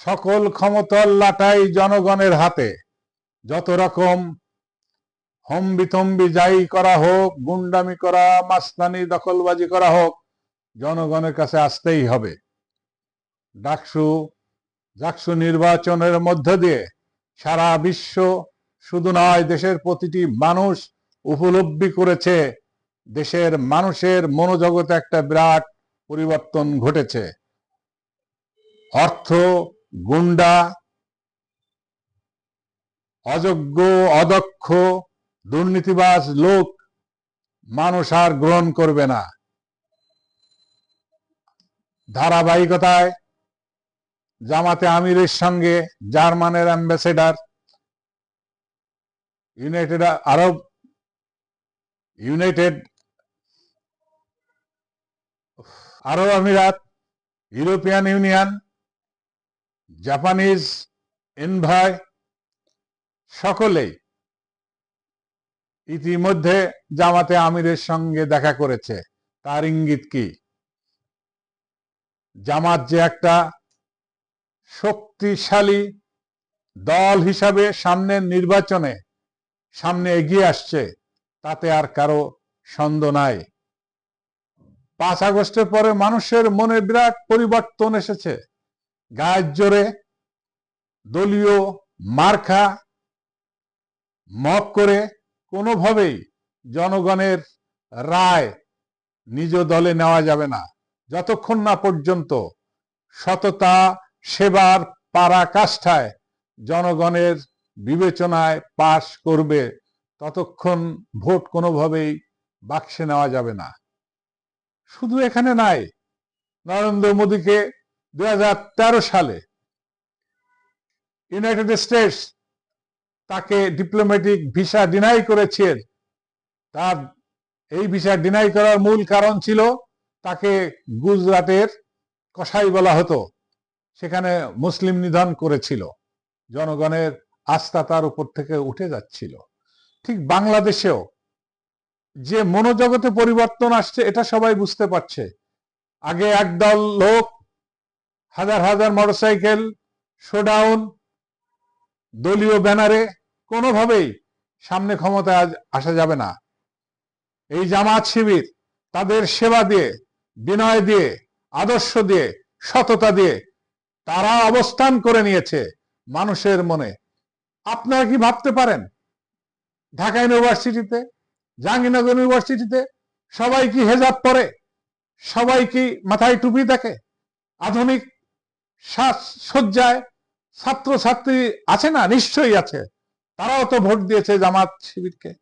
সকল ক্ষমতার লাটাই জনগণের হাতে। যত রকম হম্বিতম্বি যাই করা হোক, গুন্ডামি করা মাস্তানি দখলবাজি করা হোক, জনগণের কাছে আসতেই হবে। ডাকসু ডাকসু নির্বাচনের মধ্য দিয়ে সারা বিশ্ব শুধু নয়, দেশের প্রতিটি মানুষ উপলব্ধি করেছে। দেশের মানুষের মনোজগতে একটা বিরাট পরিবর্তন ঘটেছে। অর্থ গুন্ডা, অযোগ্য, অদক্ষ, দুর্নীতিবাজ লোক মানুষ আর গ্রহণ করবে না। ধারাবাহিকতায় জামাতে আমিরের সঙ্গে জার্মানের ambassador United Arab United Arab আমিরাত, ইউরোপিয়ান ইউনিয়ন জাপানিজ এনভাই সকলেই ইতিমধ্যে জামাতে আমিরের সঙ্গে দেখা করেছে। তার ইঙ্গিত কি? জামাত যে একটা শক্তিশালী দল হিসাবে সামনের নির্বাচনে সামনে এগিয়ে আসছে, তাতে আর কারও সন্দেহ নাই। পাঁচ আগস্টের পরে মানুষের মনে বিরাট পরিবর্তন এসেছে। গায়ের জোরে দলীয় মার্খা মক করে কোনোভাবেই জনগণের রায় নিজ দলে নেওয়া যাবে না। যতক্ষণ না পর্যন্ত সততা, সেবার পারাকাষ্ঠায় জনগণের বিবেচনায় পাশ করবে, ততক্ষণ ভোট কোনোভাবেই বাক্সে নেওয়া যাবে না। শুধু এখানে নাই, নরেন্দ্র মোদীকে দুই সালে ইউনাইটেড স্টেটস তাকে ডিপ্লোম্যাটিক ভিসা ডিনাই করেছেন। তার এই ভিসা ডিনাই করার মূল কারণ ছিল তাকে গুজরাটের কসাই বলা হতো। সেখানে মুসলিম নিধন করেছিল। জনগণের আস্থা তার উপর থেকে উঠে যাচ্ছিল। ঠিক বাংলাদেশেও যে মনোজগতে পরিবর্তন আসছে, এটা সবাই বুঝতে পারছে। আগে একদল লোক হাজার হাজার মোটরসাইকেল, শোডাউন, দলীয় ব্যানারে কোনোভাবেই সামনে ক্ষমতায় আসা যাবে না। এই জামাত শিবির তাদের সেবা দিয়ে, বিনয় দিয়ে, আদর্শ দিয়ে, সততা দিয়ে তারা অবস্থান করে নিয়েছে মানুষের মনে। আপনারা কি ভাবতে পারেন? ঢাকা ইউনিভার্সিটিতে, জাহাঙ্গীরনগর ইউনিভার্সিটিতে সবাই কি হেজাব পরে? সবাই কি মাথায় টুপি দেখে? আধুনিক সাজ সজ্জায় ছাত্র ছাত্রী আছে না? নিশ্চয়ই আছে। তারাও তো ভোট দিয়েছে জামাত শিবিরকে।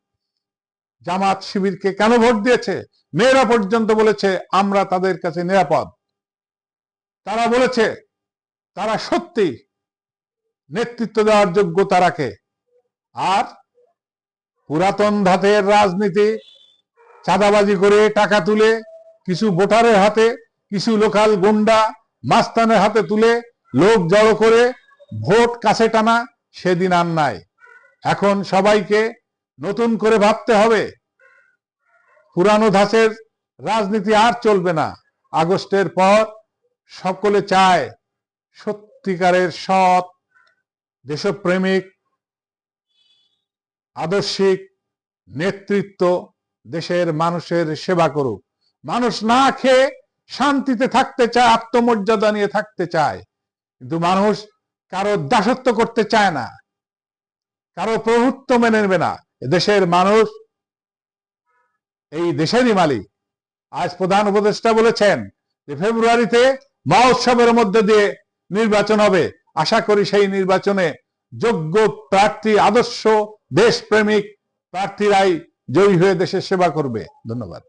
জামাত শিবিরকে কেন ভোট দিয়েছে? মেয়েরা পর্যন্ত বলেছে, আমরা তাদের কাছে নিরাপদ। তারা বলেছে, তারা সত্যি নেতৃত্ব দেওয়ার যোগ্যতা রাখে আর পুরাতন ধাতের রাজনীতি, চাঁদাবাজি করে টাকা তুলে কিছু ভোটারের হাতে, কিছু লোকাল গুন্ডা মাস্তানের হাতে তুলে লোক জড়ো করে ভোট কাছে টানা সেদিন আর নাই। এখন সবাইকে নতুন করে ভাবতে হবে, পুরানো ধাসের রাজনীতি আর চলবে না। আগস্টের পর সকলে চায় সত্যিকারের সৎ, দেশপ্রেমিক, আদর্শিক নেতৃত্ব দেশের মানুষের সেবা করুক। মানুষ না খেয়ে শান্তিতে থাকতে চায়, আত্মমর্যাদা নিয়ে থাকতে চায়। কিন্তু মানুষ কারও দাসত্ব করতে চায় না, কারও প্রভুত্ব মেনে নেবে না। দেশের মানুষ, এই দেশেরই মালিক। আজ প্রধান উপদেষ্টা বলেছেন যে, ফেব্রুয়ারিতে মহোৎসবের মধ্যে দিয়ে নির্বাচন হবে। আশা করি সেই নির্বাচনে যোগ্য প্রার্থী, আদর্শ, দেশপ্রেমিক প্রার্থীরাই জয়ী হয়ে দেশের সেবা করবে। ধন্যবাদ।